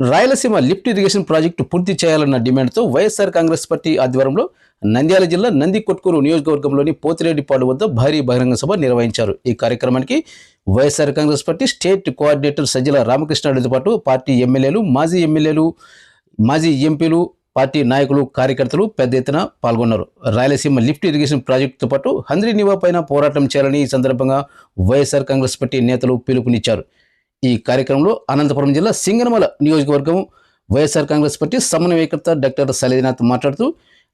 Rayalaseema lift irrigation project పూర్తి చేయాలన్న డిమాండ్తో YSR Congress party ఆధ్వర్యంలో నంద్యాల జిల్లా నంది కొట్కూరు నియోజకవర్గంలోని పోతిరెడ్డిపాడు వద్ద భారీ బహిరంగ సభ నిర్వహించారు. ఈ కార్యక్రమానికి YSR Congress party state coordinator Sajjala రామకృష్ణారెడ్డితో పాటు పార్టీ ఎమ్మెల్యేలు మాజీ ఎమ్మెల్యేలు మాజీ ఎంపీలు పార్టీ నాయకులు కార్యకర్తలు పెద్ద ఎత్తున పాల్గొన్నారు. రాయలసీమ లిఫ్ట్ ఇరిగేషన్ ప్రాజెక్టుతో పాటు హంద్రీ నివా పైన పోరాటం చేయాలని ఈ సందర్భంగా వైఎస్ఆర్ కాంగ్రెస్ పార్టీ నేతలు పిలుపునిచ్చారు. ఈ కార్యక్రమంలో అనంతపురం జిల్లా సింగనమల నియోజకవర్గం వైఎస్ఆర్ కాంగ్రెస్ పార్టీ సమన్వయకర్త డాక్టర్ సలీనాథ్ మాట్లాడుతూ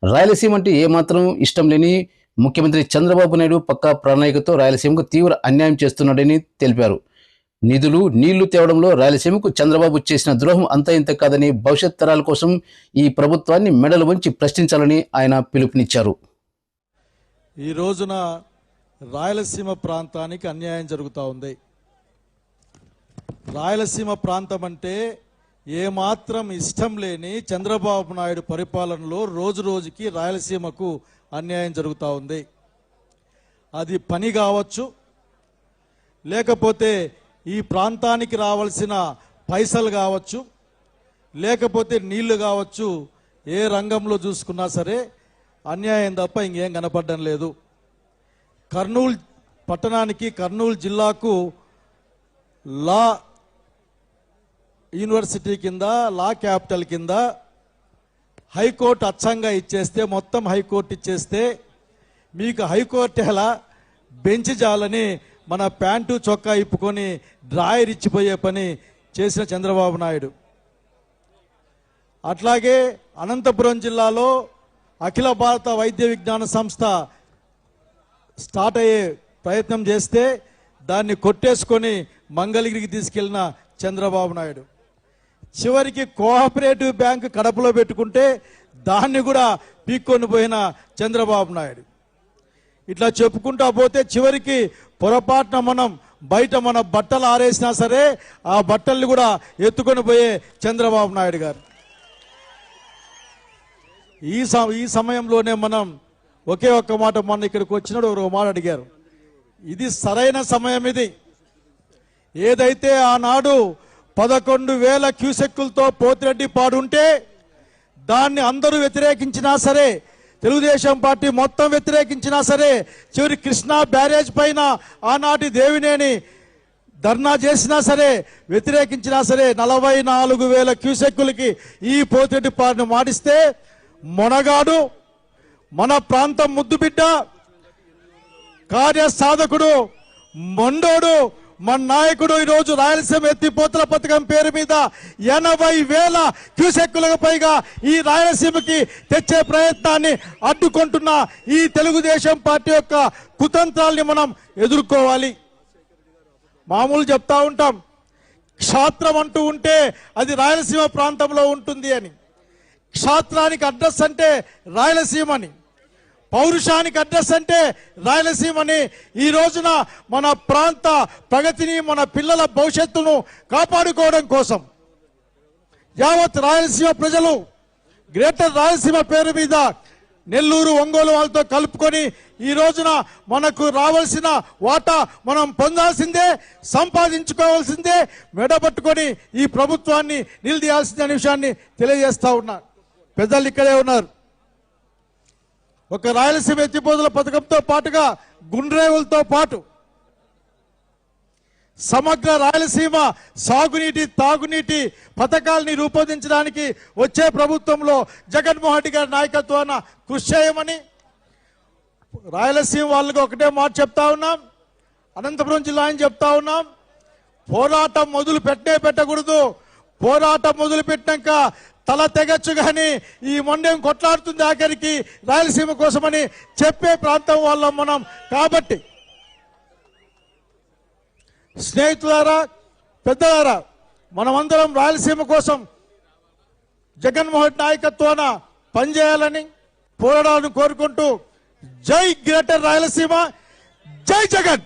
రాయలసీమ అంటే ఏమాత్రం ఇష్టం లేని ముఖ్యమంత్రి చంద్రబాబు నాయుడు పక్కా ప్రణాళికతో రాయలసీమకు తీవ్ర అన్యాయం చేస్తున్నాడని తెలిపారు. నిధులు నీళ్ళు తేవడంలో రాయలసీమకు చంద్రబాబు చేసిన ద్రోహం అంత ఇంత కాదని భవిష్యత్ తరాల కోసం ఈ ప్రభుత్వాన్ని మెడలు వంచి ప్రశ్నించాలని ఆయన పిలుపునిచ్చారు. ఈ రోజున రాయలసీమ ప్రాంతానికి అన్యాయం జరుగుతూ ఉంది. రాయలసీమ ప్రాంతం అంటే ఏమాత్రం ఇష్టం లేని చంద్రబాబు నాయుడు పరిపాలనలో రోజు రోజుకి రాయలసీమకు అన్యాయం జరుగుతూ ఉంది. అది పని కావచ్చు. లేకపోతే ఈ ప్రాంతానికి రావాల్సిన పైసలు కావచ్చు. లేకపోతే నీళ్ళు కావచ్చు. ఏ రంగంలో చూసుకున్నా సరే అన్యాయం తప్ప ఇంకేం కనపడడం లేదు. కర్నూలు పట్టణానికి కర్నూలు జిల్లాకు లా యూనివర్సిటీ కింద లా క్యాపిటల్ కింద హైకోర్టు అచ్చంగా ఇచ్చేస్తే మొత్తం హైకోర్టు ఇచ్చేస్తే మీకు హైకోర్టు ఎలా బెంచ్ జాలని మన ప్యాంటు చొక్కా ఇప్పుకొని డ్రాయర్ ఇచ్చిపోయే పని చేసిన చంద్రబాబు నాయుడు. అట్లాగే అనంతపురం జిల్లాలో అఖిల భారత వైద్య విజ్ఞాన సంస్థ స్టార్ట్ అయ్యే ప్రయత్నం చేస్తే దాన్ని కొట్టేసుకొని మంగళగిరికి తీసుకెళ్ళిన చంద్రబాబు నాయుడు. చివరికి కోఆపరేటివ్ బ్యాంక్ కడపలో పెట్టుకుంటే దాన్ని కూడా పీక్కొని పోయిన చంద్రబాబు నాయుడు. ఇట్లా చెప్పుకుంటా పోతే చివరికి పొరపాటున మనం బయట మన బట్టలు ఆరేసినా సరే ఆ బట్టల్ని కూడా ఎత్తుకొని పోయే చంద్రబాబు నాయుడు గారు. ఈ స- ఈ సమయంలోనే మనం ఒకే ఒక్క మాట మొన్న ఇక్కడికి వచ్చినాడు ఒక మాట అడిగారు. ఇది సరైన సమయం ఇది. ఏదైతే ఆనాడు పదకొండు వేల క్యూసెక్కులతో పోతిరెడ్డి పాడుంటే దాన్ని అందరూ వ్యతిరేకించినా సరే తెలుగుదేశం పార్టీ మొత్తం వ్యతిరేకించినా సరే చివరి కృష్ణా బ్యారేజ్ పైన ఆనాటి దేవినేని ధర్నా చేసినా సరే వ్యతిరేకించినా సరే నలభై నాలుగు వేల క్యూసెక్కులకి ఈ పోతిరెడ్డి పాడిని మాటిస్తే మొనగాడు మన ప్రాంతం ముద్దుబిడ్డ కార్యసాధకుడు మొండోడు మన నాయకుడు ఈరోజు రాయలసీమ ఎత్తిపోతల పథకం పేరు మీద ఎనభై వేల క్యూసెక్కులకు పైగా ఈ రాయలసీమకి తెచ్చే ప్రయత్నాన్ని అడ్డుకుంటున్న ఈ తెలుగుదేశం పార్టీ యొక్క కుతంత్రాల్ని మనం ఎదుర్కోవాలి. మామూలు చెప్తా ఉంటాం. క్షాత్రం అంటూ ఉంటే అది రాయలసీమ ప్రాంతంలో ఉంటుంది అని. క్షాత్రానికి అడ్రస్ అంటే రాయలసీమని. పౌరుషానికి అడ్రస్ అంటే రాయలసీమని. ఈ రోజున మన ప్రాంత ప్రగతిని మన పిల్లల భవిష్యత్తును కాపాడుకోవడం కోసం యావత్ రాయలసీమ ప్రజలు గ్రేటర్ రాయలసీమ పేరు మీద నెల్లూరు ఒంగోలు వాళ్ళతో కలుపుకొని ఈ రోజున మనకు రావాల్సిన వాటా మనం పొందాల్సిందే సంపాదించుకోవాల్సిందే మెడబట్టుకొని ఈ ప్రభుత్వాన్ని నిలదీయాల్సిందే అనే విషయాన్ని తెలియజేస్తా ఉన్నారు. పెద్దలు ఇక్కడే ఉన్నారు. ఒక రాయలసీమ ఎత్తిపోతుల పథకంతో పాటుగా గుండ్రేవులతో పాటు సమగ్ర రాయలసీమ సాగునీటి తాగునీటి పథకాల్ని రూపొందించడానికి వచ్చే ప్రభుత్వంలో జగన్మోహన్ రెడ్డి గారి నాయకత్వాన కృషి చేయమని రాయలసీమ వాళ్ళకి ఒకటే మాట చెప్తా ఉన్నాం. అనంతపురం జిల్లా అని చెప్తా ఉన్నాం. పోరాటం మొదలు పెట్టే పెట్టకూడదు. పోరాటం మొదలు పెట్టాక తల తెగచ్చు కానీ ఈ మొండెం కొట్లాడుతుంది ఆఖరికి రాయలసీమ కోసమని చెప్పే ప్రాంతం వాళ్ళం మనం. కాబట్టి స్నేహితులారా పెద్దలారా మనమందరం రాయలసీమ కోసం జగన్మోహన్ నాయకత్వాన పనిచేయాలని పోరాడాలని కోరుకుంటూ జై గ్రేటర్ రాయలసీమ జై జగన్!